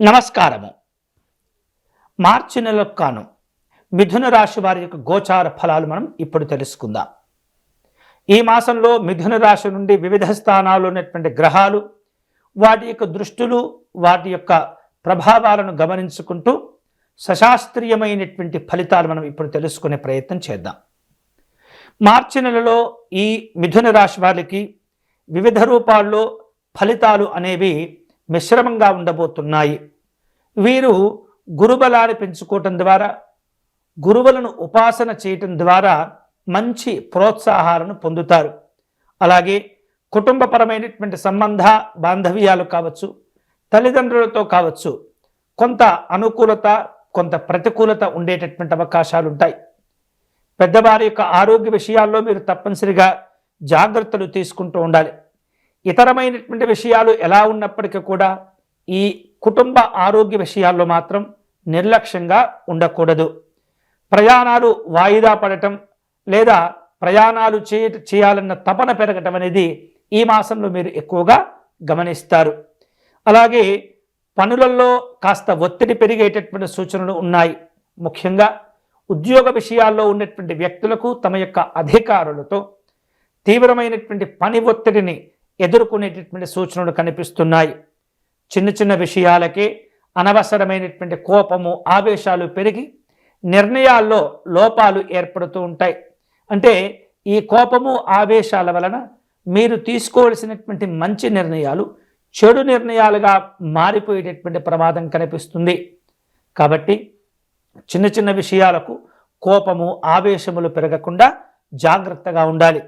నమస్కారము. మార్చి నెలకు కాను మిథున రాశి వారి యొక్క గోచార ఫలాలు మనం ఇప్పుడు తెలుసుకుందాం. ఈ మాసంలో మిథున రాశి నుండి వివిధ స్థానాల్లో ఉన్నటువంటి గ్రహాలు వాటి యొక్క దృష్టులు వాటి యొక్క ప్రభావాలను గమనించుకుంటూ సశాస్త్రీయమైనటువంటి ఫలితాలు మనం ఇప్పుడు తెలుసుకునే ప్రయత్నం చేద్దాం. మార్చి నెలలో ఈ మిథున రాశి వారికి వివిధ రూపాల్లో ఫలితాలు అనేవి మిశ్రమంగా ఉండబోతున్నాయి. వీరు గురుబలాన్ని పెంచుకోవటం ద్వారా గురువులను ఉపాసన చేయటం ద్వారా మంచి ప్రోత్సాహాలను పొందుతారు. అలాగే కుటుంబపరమైనటువంటి సంబంధ బాంధవ్యాలు కావచ్చు తల్లిదండ్రులతో కావచ్చు కొంత అనుకూలత కొంత ప్రతికూలత ఉండేటటువంటి అవకాశాలు ఉంటాయి పెద్దవారి యొక్క ఆరోగ్య విషయాల్లో మీరు తప్పనిసరిగా జాగ్రత్తలు తీసుకుంటూ ఉండాలి. ఇతరమైనటువంటి విషయాలు ఎలా ఉన్నప్పటికీ కూడా ఈ కుటుంబ ఆరోగ్య విషయాల్లో మాత్రం నిర్లక్ష్యంగా ఉండకూడదు. ప్రయాణాలు వాయిదా పడటం లేదా ప్రయాణాలు చే చేయాలన్న తపన పెరగటం అనేది ఈ మాసంలో మీరు ఎక్కువగా గమనిస్తారు. అలాగే పనులలో కాస్త ఒత్తిడి పెరిగేటటువంటి సూచనలు ఉన్నాయి. ముఖ్యంగా ఉద్యోగ విషయాల్లో ఉన్నటువంటి వ్యక్తులకు తమ యొక్క అధికారులతో తీవ్రమైనటువంటి పని ఒత్తిడిని ఎదుర్కొనేటటువంటి సూచనలు కనిపిస్తున్నాయి. చిన్న చిన్న విషయాలకే అనవసరమైనటువంటి కోపము ఆవేశాలు పెరిగి నిర్ణయాల్లో లోపాలు ఏర్పడుతూ ఉంటాయి. అంటే ఈ కోపము ఆవేశాల వలన మీరు తీసుకోవలసినటువంటి మంచి నిర్ణయాలు చెడు నిర్ణయాలుగా మారిపోయేటటువంటి ప్రమాదం కనిపిస్తుంది. కాబట్టి చిన్న చిన్న విషయాలకు కోపము ఆవేశములు పెరగకుండా జాగ్రత్తగా ఉండాలి.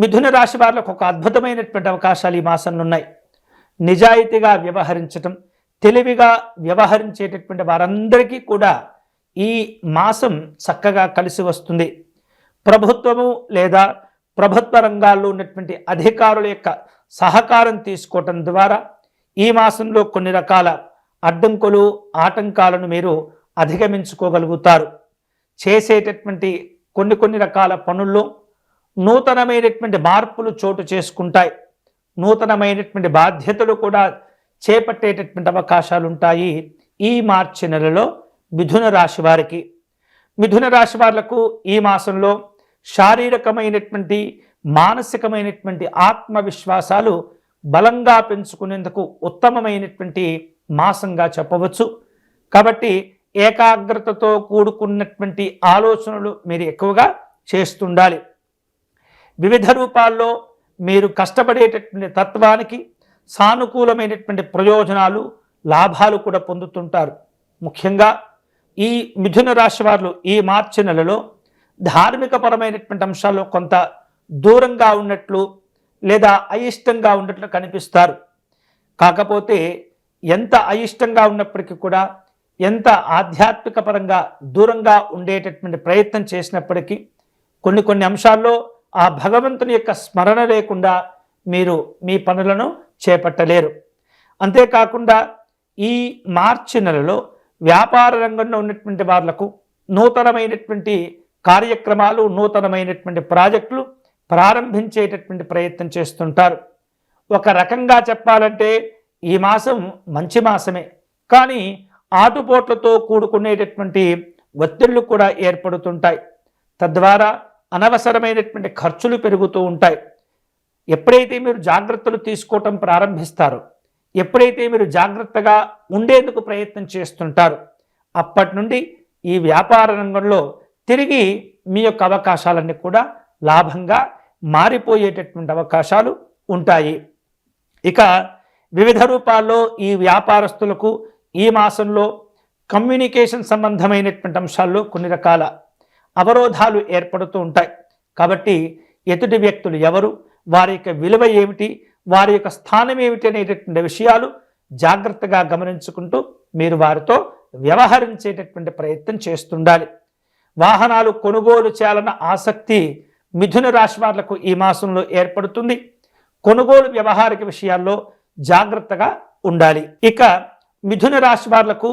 మిథున రాశి వారికి ఒక అద్భుతమైనటువంటి అవకాశాలు ఈ మాసంలో ఉన్నాయి. నిజాయితీగా వ్యవహరించటం తెలివిగా వ్యవహరించేటటువంటి వారందరికీ కూడా ఈ మాసం చక్కగా కలిసి వస్తుంది. ప్రభుత్వము లేదా ప్రభుత్వ రంగాల్లో ఉన్నటువంటి అధికారుల యొక్క సహకారం తీసుకోవటం ద్వారా ఈ మాసంలో కొన్ని రకాల అడ్డంకులు ఆటంకాలను మీరు అధిగమించుకోగలుగుతారు. చేసేటటువంటి కొన్ని కొన్ని రకాల పనుల్లో నూతనమైనటువంటి మార్పులు చోటు చేసుకుంటాయి. నూతనమైనటువంటి బాధ్యతలు కూడా చేపట్టేటటువంటి అవకాశాలు ఉంటాయి ఈ మార్చి నెలలో మిథున రాశి వారికి. మిథున రాశి వాళ్ళకు ఈ మాసంలో శారీరకమైనటువంటి మానసికమైనటువంటి ఆత్మవిశ్వాసాలు బలంగా పెంచుకునేందుకు ఉత్తమమైనటువంటి మాసంగా చెప్పవచ్చు. కాబట్టి ఏకాగ్రతతో కూడుకున్నటువంటి ఆలోచనలు మీరు ఎక్కువగా చేస్తుండాలి. వివిధ రూపాల్లో మీరు కష్టపడేటటువంటి తత్వానికి సానుకూలమైనటువంటి ప్రయోజనాలు లాభాలు కూడా పొందుతుంటారు. ముఖ్యంగా ఈ మిథున రాశి వారు ఈ మార్చి నెలలో ధార్మికపరమైనటువంటి అంశాల్లో కొంత దూరంగా ఉన్నట్లు లేదా అయిష్టంగా ఉన్నట్లు కనిపిస్తారు. కాకపోతే ఎంత అయిష్టంగా ఉన్నప్పటికీ కూడా ఎంత ఆధ్యాత్మిక పరంగా దూరంగా ఉండేటటువంటి ప్రయత్నం చేసినప్పటికీ కొన్ని కొన్ని అంశాల్లో ఆ భగవంతుని యొక్క స్మరణ లేకుండా మీరు మీ పనులను చేపట్టలేరు. అంతేకాకుండా ఈ మార్చి నెలలో వ్యాపార రంగంలో ఉన్నటువంటి వాళ్ళకు నూతనమైనటువంటి కార్యక్రమాలు నూతనమైనటువంటి ప్రాజెక్టులు ప్రారంభించేటటువంటి ప్రయత్నం చేస్తుంటారు. ఒక రకంగా చెప్పాలంటే ఈ మాసం మంచి మాసమే. కానీ ఆటుపోట్లతో కూడుకునేటటువంటి ఒత్తిళ్ళు కూడా ఏర్పడుతుంటాయి. తద్వారా అనవసరమైనటువంటి ఖర్చులు పెరుగుతూ ఉంటాయి. ఎప్పుడైతే మీరు జాగ్రత్తలు తీసుకోవటం ప్రారంభిస్తారో ఎప్పుడైతే మీరు జాగ్రత్తగా ఉండేందుకు ప్రయత్నం చేస్తుంటారు అప్పటి నుండి ఈ వ్యాపార రంగంలో తిరిగి మీ యొక్క అవకాశాలన్నీ కూడా లాభంగా మారిపోయేటటువంటి అవకాశాలు ఉంటాయి. ఇక వివిధ రూపాల్లో ఈ వ్యాపారస్తులకు ఈ మాసంలో కమ్యూనికేషన్ సంబంధమైనటువంటి అంశాల్లో కొన్ని రకాల అవరోధాలు ఏర్పడుతూ ఉంటాయి. కాబట్టి ఎదుటి వ్యక్తులు ఎవరు వారి యొక్క విలువ ఏమిటి వారి యొక్క స్థానం ఏమిటి అనేటటువంటి విషయాలు జాగ్రత్తగా గమనించుకుంటూ మీరు వారితో వ్యవహరించేటటువంటి ప్రయత్నం చేస్తుండాలి. వాహనాలు కొనుగోలు చేయాలన్న ఆసక్తి మిథున రాశి వాళ్ళకు ఈ మాసంలో ఏర్పడుతుంది. కొనుగోలు వ్యవహారిక విషయాల్లో జాగ్రత్తగా ఉండాలి. ఇక మిథున రాశి వాళ్ళకు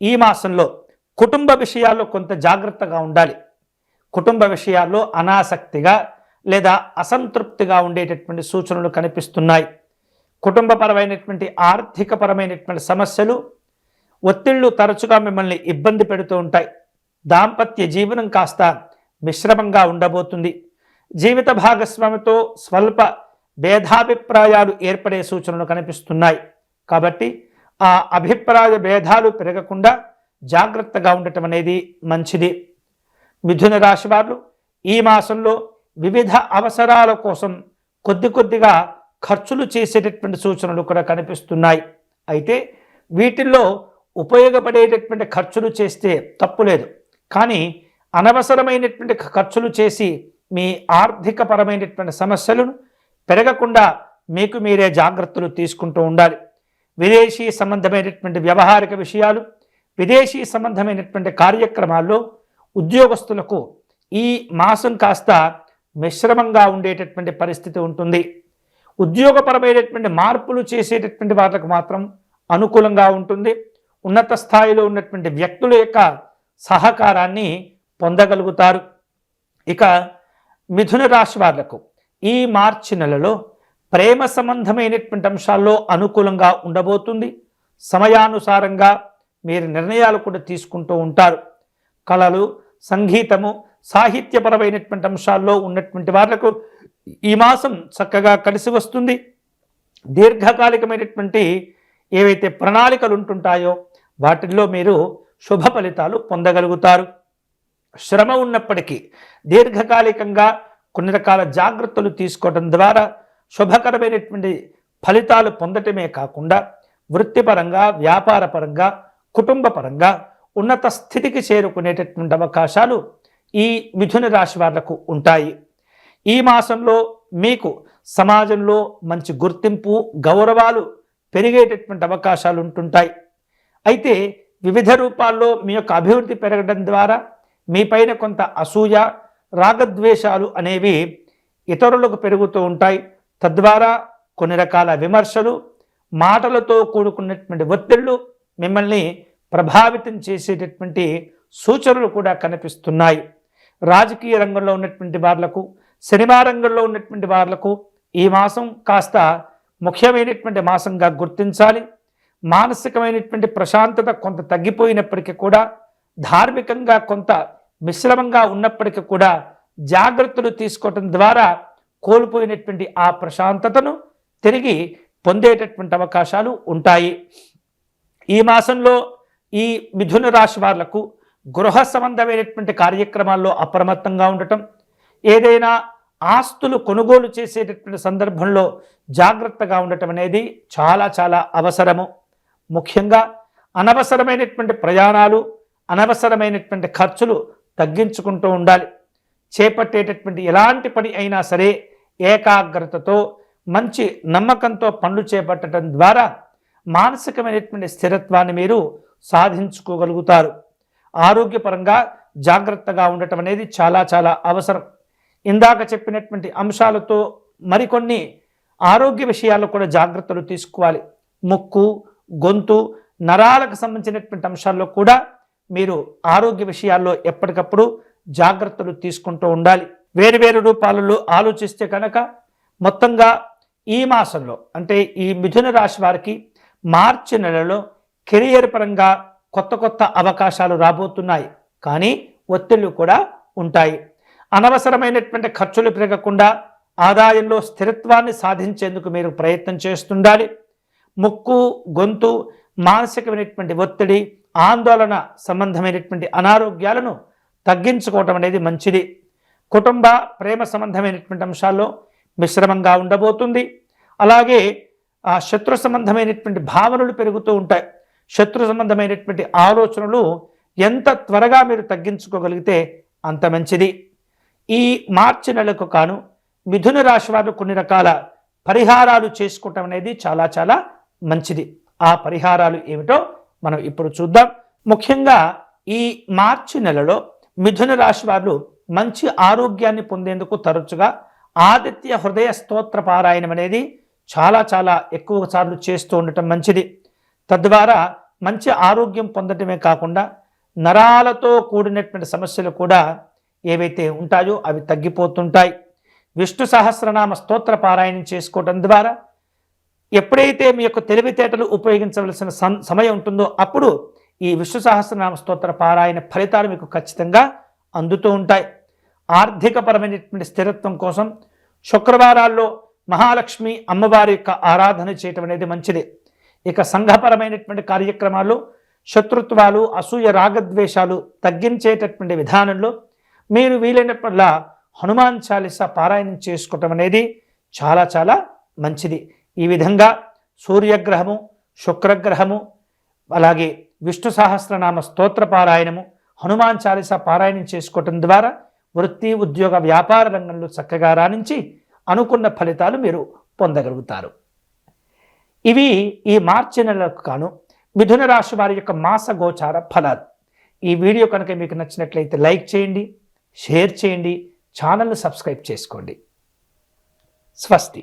ఈ మాసంలో కుటుంబ విషయాల్లో కొంత జాగ్రత్తగా ఉండాలి. కుటుంబ విషయాల్లో అనాసక్తిగా లేదా అసంతృప్తిగా ఉండేటటువంటి సూచనలు కనిపిస్తున్నాయి. కుటుంబపరమైనటువంటి ఆర్థికపరమైనటువంటి సమస్యలు ఒత్తిళ్ళు తరచుగా మిమ్మల్ని ఇబ్బంది పెడుతూ ఉంటాయి. దాంపత్య జీవనం కాస్త మిశ్రమంగా ఉండబోతుంది. జీవిత భాగస్వామితో స్వల్ప భేదాభిప్రాయాలు ఏర్పడే సూచనలు కనిపిస్తున్నాయి. కాబట్టి ఆ అభిప్రాయ భేదాలు పెరగకుండా జాగ్రత్తగా ఉండటం అనేది మంచిది. మిథున రాశి వారు ఈ మాసంలో వివిధ అవసరాల కోసం కొద్ది కొద్దిగా ఖర్చులు చేసేటటువంటి సూచనలు కూడా కనిపిస్తున్నాయి. అయితే వీటిల్లో ఉపయోగపడేటటువంటి ఖర్చులు చేస్తే తప్పులేదు కానీ అనవసరమైనటువంటి ఖర్చులు చేసి మీ ఆర్థికపరమైనటువంటి సమస్యలను పెరగకుండా మీకు మీరే జాగ్రత్తలు తీసుకుంటూ ఉండాలి. విదేశీ సంబంధమైనటువంటి వ్యవహారిక విషయాలు విదేశీ సంబంధమైనటువంటి కార్యక్రమాల్లో ఉద్యోగస్తులకు ఈ మాసం కాస్త మిశ్రమంగా ఉండేటటువంటి పరిస్థితి ఉంటుంది. ఉద్యోగపరమైనటువంటి మార్పులు చేసేటటువంటి వాళ్ళకు మాత్రం అనుకూలంగా ఉంటుంది. ఉన్నత స్థాయిలో ఉన్నటువంటి వ్యక్తుల యొక్క సహకారాన్ని పొందగలుగుతారు. ఇక మిథున రాశి వాళ్ళకు ఈ మార్చి నెలలో ప్రేమ సంబంధమైనటువంటి అంశాల్లో అనుకూలంగా ఉండబోతుంది. సమయానుసారంగా మీరు నిర్ణయాలు కూడా తీసుకుంటూ ఉంటారు. కళలు సంగీతము సాహిత్యపరమైనటువంటి అంశాల్లో ఉన్నటువంటి వాళ్ళకు ఈ మాసం చక్కగా కలిసి వస్తుంది. దీర్ఘకాలికమైనటువంటి ఏవైతే ప్రణాళికలు ఉంటుంటాయో వాటిల్లో మీరు శుభ ఫలితాలు పొందగలుగుతారు. శ్రమ ఉన్నప్పటికీ దీర్ఘకాలికంగా కొన్ని రకాల జాగ్రత్తలు తీసుకోవడం ద్వారా శుభకరమైనటువంటి ఫలితాలు పొందటమే కాకుండా వృత్తిపరంగా వ్యాపారపరంగా కుటుంబపరంగా ఉన్నత స్థితికి చేరుకునేటటువంటి అవకాశాలు ఈ మిథున రాశి వాళ్ళకు ఉంటాయి. ఈ మాసంలో మీకు సమాజంలో మంచి గుర్తింపు గౌరవాలు పెరిగేటటువంటి అవకాశాలు ఉంటుంటాయి. అయితే వివిధ రూపాల్లో మీ యొక్క అభివృద్ధి పెరగడం ద్వారా మీపైన కొంత అసూయ రాగద్వేషాలు అనేవి ఇతరులకు పెరుగుతూ ఉంటాయి. తద్వారా కొన్ని రకాల విమర్శలు మాటలతో కూడుకున్నటువంటి ఒత్తిళ్ళు మిమ్మల్ని ప్రభావితం చేసేటటువంటి సూచనలు కూడా కనిపిస్తున్నాయి. రాజకీయ రంగంలో ఉన్నటువంటి వాళ్ళకు సినిమా రంగంలో ఉన్నటువంటి వాళ్ళకు ఈ మాసం కాస్త ముఖ్యమైనటువంటి మాసంగా గుర్తించాలి. మానసికమైనటువంటి ప్రశాంతత కొంత తగ్గిపోయినప్పటికీ కూడా ధార్మికంగా కొంత మిశ్రమంగా ఉన్నప్పటికీ కూడా జాగ్రత్తలు తీసుకోవటం ద్వారా కోల్పోయినటువంటి ఆ ప్రశాంతతను తిరిగి పొందేటటువంటి అవకాశాలు ఉంటాయి. ఈ మాసంలో ఈ మిథున రాశి వాళ్ళకు గృహ సంబంధమైనటువంటి కార్యక్రమాల్లో అప్రమత్తంగా ఉండటం ఏదైనా ఆస్తులు కొనుగోలు చేసేటటువంటి సందర్భంలో జాగ్రత్తగా ఉండటం అనేది చాలా చాలా అవసరము. ముఖ్యంగా అనవసరమైనటువంటి ప్రయాణాలు అనవసరమైనటువంటి ఖర్చులు తగ్గించుకుంటూ ఉండాలి. చేపట్టేటటువంటి ఎలాంటి పని అయినా సరే ఏకాగ్రతతో మంచి నమ్మకంతో పనులు చేపట్టడం ద్వారా మానసికమైనటువంటి స్థిరత్వాన్ని మీరు సాధించుకోగలుగుతారు. ఆరోగ్యపరంగా జాగ్రత్తగా ఉండటం అనేది చాలా చాలా అవసరం. ఇందాక చెప్పినటువంటి అంశాలతో మరికొన్ని ఆరోగ్య విషయాల్లో కూడా జాగ్రత్తలు తీసుకోవాలి. ముక్కు గొంతు నరాలకు సంబంధించినటువంటి అంశాల్లో కూడా మీరు ఆరోగ్య విషయాల్లో ఎప్పటికప్పుడు జాగ్రత్తలు తీసుకుంటూ ఉండాలి. వేరు వేరు రూపాలలో ఆలోచిస్తే కనుక మొత్తంగా ఈ మాసంలో అంటే ఈ మిథున రాశి వారికి మార్చి నెలలో కెరియర్ పరంగా కొత్త కొత్త అవకాశాలు రాబోతున్నాయి. కానీ ఒత్తిళ్ళు కూడా ఉంటాయి. అనవసరమైనటువంటి ఖర్చులు పెరగకుండా ఆదాయంలో స్థిరత్వాన్ని సాధించేందుకు మీరు ప్రయత్నం చేస్తుండాలి. ముక్కు గొంతు మానసికమైనటువంటి ఒత్తిడి ఆందోళన సంబంధమైనటువంటి అనారోగ్యాలను తగ్గించుకోవటం అనేది మంచిది. కుటుంబ ప్రేమ సంబంధమైనటువంటి అంశాల్లో మిశ్రమంగా ఉండబోతుంది. అలాగే ఆ శత్రు సంబంధమైనటువంటి భావనలు పెరుగుతూ ఉంటాయి. శత్రు సంబంధమైనటువంటి ఆలోచనలు ఎంత త్వరగా మీరు తగ్గించుకోగలిగితే అంత మంచిది. ఈ మార్చి నెలకు కాను మిథున రాశి వారు కొన్ని రకాల పరిహారాలు చేసుకోవటం అనేది చాలా చాలా మంచిది. ఆ పరిహారాలు ఏమిటో మనం ఇప్పుడు చూద్దాం. ముఖ్యంగా ఈ మార్చి నెలలో మిథున రాశి వారు మంచి ఆరోగ్యాన్ని పొందేందుకు తరచుగా ఆదిత్య హృదయ స్తోత్ర పారాయణం అనేది చాలా చాలా ఎక్కువ సార్లు చేస్తూ ఉండటం మంచిది. తద్వారా మంచి ఆరోగ్యం పొందటమే కాకుండా నరాలతో కూడినటువంటి సమస్యలు కూడా ఏవైతే ఉంటాయో అవి తగ్గిపోతుంటాయి. విష్ణు సహస్రనామ స్తోత్ర పారాయణం చేసుకోవటం ద్వారా ఎప్పుడైతే మీ యొక్క తెలివితేటలు ఉపయోగించవలసిన సమయం ఉంటుందో అప్పుడు ఈ విష్ణు సహస్రనామ స్తోత్ర పారాయణ ఫలితాలు మీకు ఖచ్చితంగా అందుతూ ఉంటాయి. ఆర్థికపరమైనటువంటి స్థిరత్వం కోసం శుక్రవారాల్లో మహాలక్ష్మి అమ్మవారి యొక్క ఆరాధన చేయటం అనేది మంచిది. ఇక సంఘపరమైనటువంటి కార్యక్రమాలు శత్రుత్వాలు అసూయ రాగద్వేషాలు తగ్గించేటటువంటి విధానంలో మీరు వీలైనప్పుడల్లా హనుమాన్ చాలీసా పారాయణం చేసుకోవటం అనేది చాలా చాలా మంచిది. ఈ విధంగా సూర్యగ్రహము శుక్రగ్రహము అలాగే విష్ణు సహస్రనామ స్తోత్ర పారాయణము హనుమాన్ చాలీస పారాయణం చేసుకోవటం ద్వారా వృత్తి ఉద్యోగ వ్యాపార రంగంలో చక్కగా రాణించి అనుకున్న ఫలితాలు మీరు పొందగలుగుతారు. ఇవి ఈ మార్చి నెలకు కాను మిథున రాశి వారి యొక్క మాస గోచార ఫలాలు. ఈ వీడియో కనుక మీకు నచ్చినట్లయితే లైక్ చేయండి షేర్ చేయండి ఛానల్ను సబ్స్క్రైబ్ చేసుకోండి. స్వస్తి.